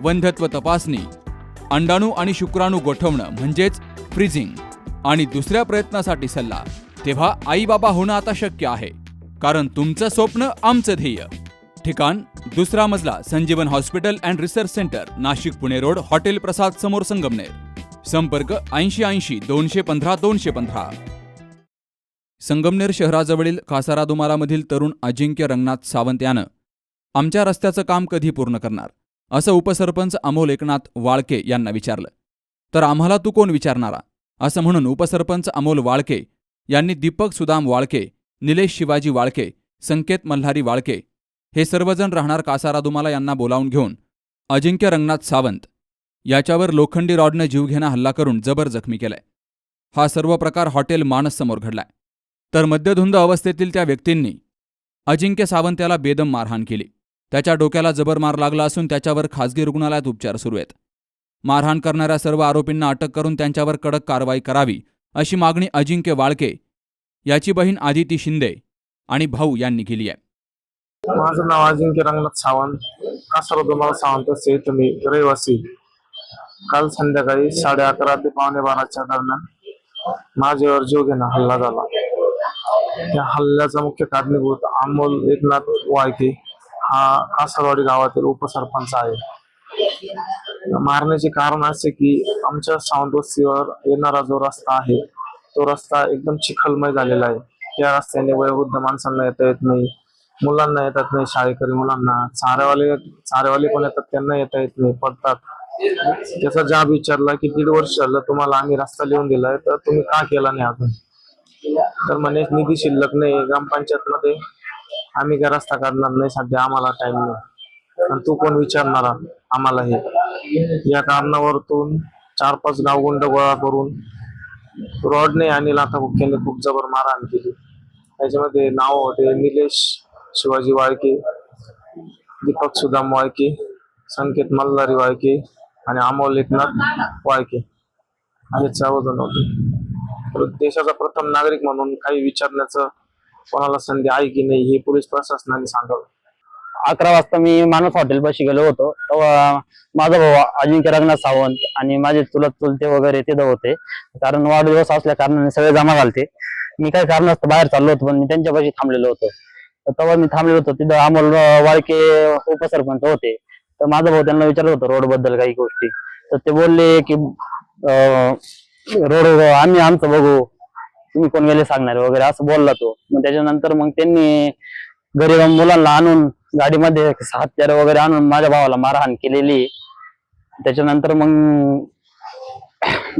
वंध्यत्व तपासणी अंडाणू आणि शुक्राणू गोठवणं म्हणजेच फ्रीजिंग आणि दुसऱ्या प्रयत्नासाठी सल्ला. तेव्हा आई बाबा होणं आता शक्य आहे कारण तुमचं स्वप्न आमचं ध्येय. ठिकाण दुसरा मजला Sanjeevan hospital and research centre Nashik Pune road hotel Prasad समोर संगमनेर. संपर्क ऐंशी ऐंशी दोनशे पंधरा दोनशे पंधरा. संगमनेर शहराजवळील कासारा दुमारामधील तरुण अजिंक्य रंगनाथ सावंत यानं आमच्या रस्त्याचं काम कधी पूर्ण करणार? असं उपसरपंच अमोल एकनाथ वाळके यांना विचारलं. तर आम्हाला तू कोण विचारणारा? असं म्हणून उपसरपंच अमोल वाळके यांनी दीपक सुदाम वाळके निलेश शिवाजी वाळके संकेत मल्हारी वाळके हे सर्वजण राहणार कासारा दुमाला यांना बोलावून घेऊन अजिंक्य रंगनाथ सावंत याच्यावर लोखंडी रॉडनं जीवघेणा हल्ला करून जबर जखमी केलाय. हा सर्व प्रकार हॉटेल मानस समोर घडलाय. तर मद्यधुंद अवस्थेतील त्या व्यक्तींनी अजिंक्य सावंत याला बेदम मारहाण केली. त्याच्या डोक्याला जबर मार लागला असून त्याच्यावर खासगी रुग्णालयात उपचार सुरू आहेत. मारहाण करणाऱ्या सर्व आरोपींना अटक करून त्यांच्यावर कडक कारवाई करावी अशी मागणी अजिंक्य वाळके याची बहीण आदिती शिंदे आणि भाऊ यांनी केली आहे. माझं नाव अजिंक्य रंगनाथ सावंत. कासारा तुम्हाला सावंत इथं मी रहिवासी. काल संध्याकाळी साडे अकरा ते पावणे बाराच्या दरम्यान माझ्यावर जीव घेणं हल्ला झाला. त्या हल्ल्याचा मुख्य कारणीभूत अमोल एकनाथ वाळके हा कासरवाडी गावातील उपसरपंच आहे. मारण्याचे कारण असे की आमच्या सावंतवस्तीवर येणारा जो रस्ता आहे तो रस्ता एकदम चिखलमय झालेला आहे. त्या रस्त्याने वयोवृद्ध माणसांना येता येत नाही मुलांना येतात नाही शाळेकरी मुलांना चाऱ्यावाले चाऱ्यावाले पण येतात त्यांना येता येत नाही पडतात. त्याचा जाब विचारला की दीड वर्ष झालं तुम्हाला आम्ही रस्ता लिहून दिलाय तर तुम्ही का केला नाही अजून? तर म्हणे निधी शिल्लक नाही ग्रामपंचायत मध्ये आम्ही काय रस्ता काढणार नाही सध्या आम्हाला टाइम नाही. आणि तू कोण विचारणार? आम्हाला हे. या कारणावरतून चार पाच गावगुंड गोळा करून रॉडने आणि लाथाबुक्क्याने खूप जबर मारहाण केली. त्याच्यामध्ये नाव होते निलेश शिवाजी वाळके दीपक सुदाम वाळके संकेत मल्हारी वाळके आणि अमोल एकनाथ वाळके. हे सर्वजण होते. देशाचा प्रथम नागरिक म्हणून काही विचारण्याचं कोणाला संधी आहे की नाही हे पोलीस प्रशासनाने सांगावं. अकरा वाजता मी मानस हॉटेल पाशी गेलो होतो. तेव्हा माझा भाऊ अजिंक्य रंगनाथ सावंत आणि माझे चुलत चुलते वगैरे तिथं होते. कारण वाढदिवस असल्या कारणाने सगळे जमा घालते मी काही कारणास्तव बाहेर चाललो होतो पण मी त्यांच्यापाशी थांबलेलो होतो. तर तेव्हा मी थांबलेलो होतो. तिथं अमोल वाळके उपसरपंच होते. तर माझा भाऊ त्यांना विचारत होतं रोडबद्दल काही गोष्टी. तर ते बोलले की रोड आम्ही आमचं बघू. तुम्ही कोण गेले सांगणार वगैरे असं बोलला तो. मग त्याच्यानंतर मग त्यांनी गरीब मुलांना आणून गाडीमध्ये हत्यार वगैरे आणून माझ्या भावाला मारहाण केलेली. त्याच्यानंतर मग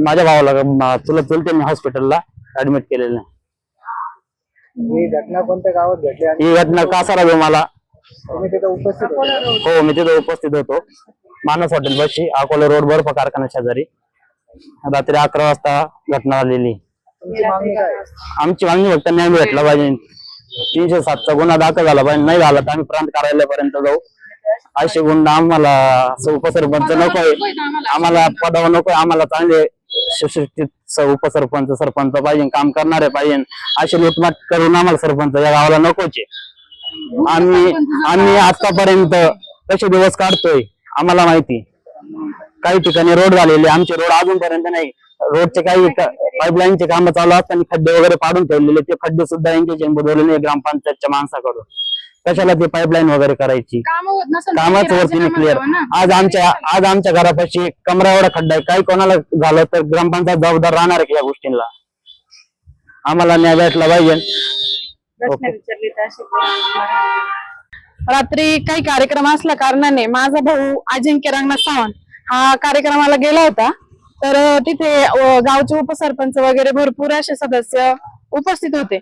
माझ्या भावाला तुला चुलते मी हॉस्पिटलला ऍडमिट केलेलं. ही घटना कोणत्या गावात घडली आणि ही घटना कासारा मला तुम्ही तिथे उपस्थित होते. हो मी तिथे उपस्थित होतो. मानस हॉटेल बशी अकोला रोड बर्फ कारखाना शेजारी. रात्री अकरा वाजता घटना झालेली. तुमची मागणी काय? आहे? आमची मागणी फक्त न्याय भेटला पाहिजे. तीनशे सातचा गुन्हा दाखल झाला पाहिजे. नाही झाला तर आम्ही प्रांत कार्यालयापर्यंत जाऊ. असे गुन्हा आम्हाला असं उपसरपंच नकोय. आम्हाला पदावर नकोय. आम्हाला चांगले सुशिक्षित उपसरपंच सरपंच पाहिजे काम करणारे पाहिजे. असे लुटमाट करून आम्हाला सरपंच या गावाला नकोचे. आम्ही आम्ही आतापर्यंत कसे दिवस काढतोय? आम्हाला माहिती. काही ठिकाणी रोड झालेले. आमचे रोड अजूनपर्यंत नाही. रोडचे काही पाईपलाईनचे काम चालू असताना खड्डे वगैरे पाडून ठेवलेले. ते खड्डे सुद्धा यांचे बोलवले नाही ग्रामपंचायतच्या माणसाकडून. कशाला ते पाईपलाईन वगैरे करायची? कामाच वरती क्लिअर. आज आमच्या आज आमच्या घरापाशी कमरा एवढा खड्डा आहे. काही कोणाला झालं तर ग्रामपंचायत जबाबदार राहणार आहे या गोष्टींना. आम्हाला न्याय भेटला पाहिजे. रात्री काही कार्यक्रम असल्या कारणाने माझा भाऊ अजिंक्य रंगनाथ सावंत हा कार्यक्रमाला गेला होता. तर तिथे गावचे उपसरपंच वगैरे भरपूर असे सदस्य उपस्थित होते.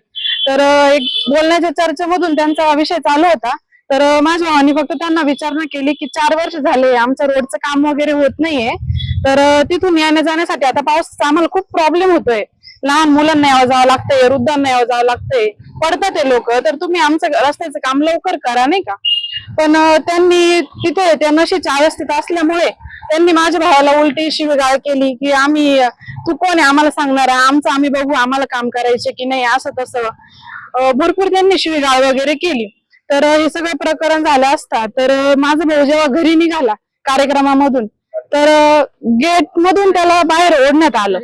तर एक बोलण्याच्या चर्चेमधून त्यांचा विषय चालू होता. तर माझ्या भावाने फक्त त्यांना विचारणा केली की चार वर्ष झाले आमचं रोडचं काम वगैरे होत नाहीये. तर तिथून येण्या जाण्यासाठी आता पावसाचा आम्हाला खूप प्रॉब्लेम होतोय. लहान मुलांना यावं जावं लागतंय वृद्धांना यावं जावं लागतंय. पडतात ते लोक तर तुम्ही आमचं रस्त्याचं काम लवकर करा नाही का? पण त्यांनी तिथे त्या नशेच्या अवस्थेत असल्यामुळे त्यांनी माझ्या भावाला उलटी शिवीगाळ केली की आम्ही तू कोण आहे? आम्हाला सांगणार आमचं आम्ही बघू आम्हाला काम करायचे की नाही असं तसं. भरपूर त्यांनी शिवीगाळ वगैरे केली. तर हे सगळं प्रकरण झालं असता तर माझा भाऊ जेव्हा घरी निघाला कार्यक्रमामधून तर गेट मधून त्याला बाहेर ओढण्यात आलं.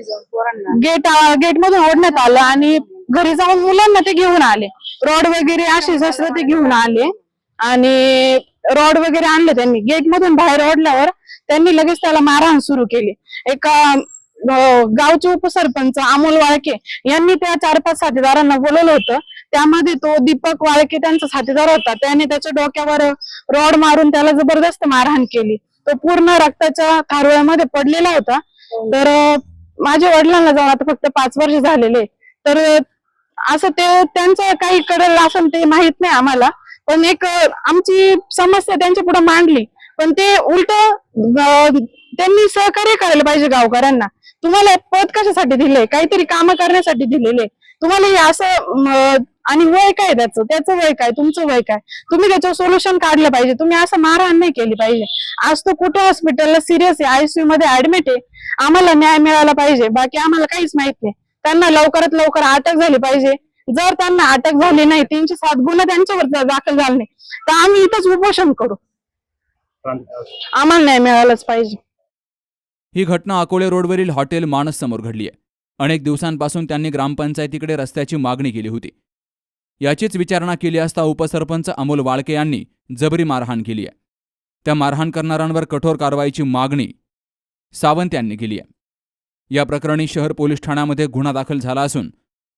गेट गेट मधून ओढण्यात आलं आणि घरी जाऊन मुलांना ते घेऊन आले. रॉड वगैरे असे शस्त्र ते घेऊन आले. आणि रॉड वगैरे आणले त्यांनी. गेट मधून बाहेर ओढल्यावर त्यांनी लगेच त्याला मारहाण सुरू केली. एका गावचे उपसरपंच अमोल वाळके यांनी त्या चार पाच साथीदारांना बोलवलं होतं. त्यामध्ये तो दीपक वाळके त्यांचा साथीदार होता. त्याने त्याच्या डोक्यावर रॉड मारून त्याला जबरदस्त मारहाण केली. तो पूर्ण रक्ताच्या थारोळ्यामध्ये पडलेला होता. तर माझ्या वडिलांना जाऊन आता फक्त पाच वर्ष झालेले तर असं ते त्यांचं काही कडेल असं ते माहीत नाही आम्हाला. पण एक आमची समस्या त्यांच्या पुढे मांडली. पण ते उलट त्यांनी सहकार्य करायला पाहिजे गावकऱ्यांना. तुम्हाला पद कशासाठी दिले काहीतरी काम करण्यासाठी दिलेले. तुम्हाला हे असं आणि वय काय त्याचं? त्याचं वय काय? तुमचं वय काय? तुम्ही त्याच्यावर सोल्युशन काढलं पाहिजे. तुम्ही असं मारहाण नाही केली पाहिजे. आज तो कुठे हॉस्पिटलला सिरियस आहे आयसीयू मध्ये ऍडमिट आहे आम्हाला न्याय मिळाला पाहिजे. बाकी आम्हाला काहीच माहीत नाही. त्यांना लवकरात लवकर अटक झाली पाहिजे. जर त्यांना अटक झाली नाही तीनशे सात गुन्हे त्यांच्यावर दाखल झाले नाही तर आम्ही इथंच उपोषण करू. आम्हाला नाही मिळालंच पाहिजे. ही घटना अकोले रोडवरील हॉटेल मानस समोर घडली आहे. अनेक दिवसांपासून त्यांनी ग्रामपंचायतीकडे रस्त्याची मागणी केली होती. याचीच विचारणा केली असता उपसरपंच अमोल वाळके यांनी जबरी मारहाण केली आहे. त्या मारहाण करणाऱ्यांवर कठोर कारवाईची मागणी सावंत यांनी केली आहे. या प्रकरणी शहर पोलीस ठाण्यामध्ये गुन्हा दाखल झाला असून